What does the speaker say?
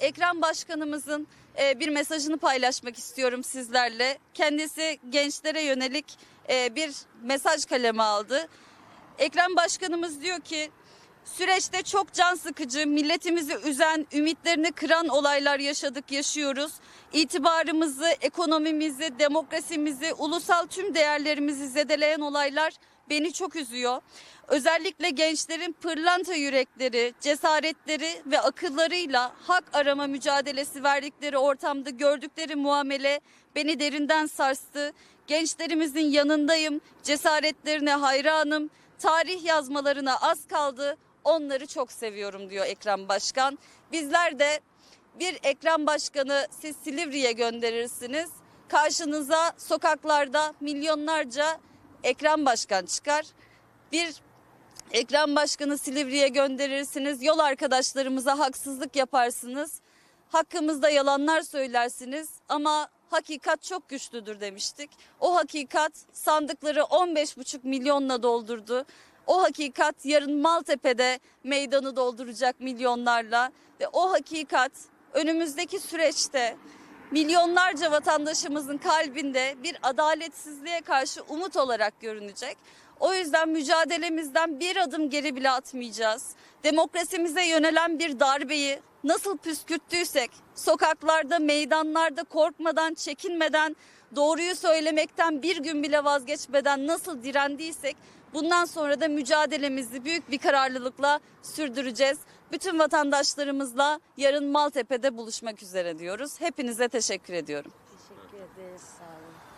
Ekrem Başkanımızın e, bir mesajını paylaşmak istiyorum sizlerle. Kendisi gençlere yönelik e, bir mesaj kaleme aldı. Ekrem Başkanımız diyor ki süreçte çok can sıkıcı, milletimizi üzen, ümitlerini kıran olaylar yaşadık, yaşıyoruz. İtibarımızı, ekonomimizi, demokrasimizi, ulusal tüm değerlerimizi zedeleyen olaylar beni çok üzüyor. Özellikle gençlerin pırlanta yürekleri, cesaretleri ve akıllarıyla hak arama mücadelesi verdikleri ortamda gördükleri muamele beni derinden sarstı. Gençlerimizin yanındayım, cesaretlerine hayranım. Tarih yazmalarına az kaldı. Onları çok seviyorum diyor Ekrem Başkan. Bizler de bir Ekrem Başkanı siz Silivri'ye gönderirsiniz. Karşınıza sokaklarda milyonlarca Ekrem Başkan çıkar. Bir Ekrem Başkanı Silivri'ye gönderirsiniz. Yol arkadaşlarımıza haksızlık yaparsınız. Hakkımızda yalanlar söylersiniz ama hakikat çok güçlüdür demiştik. O hakikat sandıkları 15,5 milyonla doldurdu. O hakikat yarın Maltepe'de meydanı dolduracak milyonlarla ve o hakikat önümüzdeki süreçte milyonlarca vatandaşımızın kalbinde bir adaletsizliğe karşı umut olarak görünecek. O yüzden mücadelemizden bir adım geri bile atmayacağız. Demokrasimize yönelen bir darbeyi nasıl püskürttüysek, sokaklarda, meydanlarda korkmadan, çekinmeden, doğruyu söylemekten bir gün bile vazgeçmeden nasıl direndiysek bundan sonra da mücadelemizi büyük bir kararlılıkla sürdüreceğiz. Bütün vatandaşlarımızla yarın Maltepe'de buluşmak üzere diyoruz. Hepinize teşekkür ediyorum. Teşekkür ederiz. Sağ olun.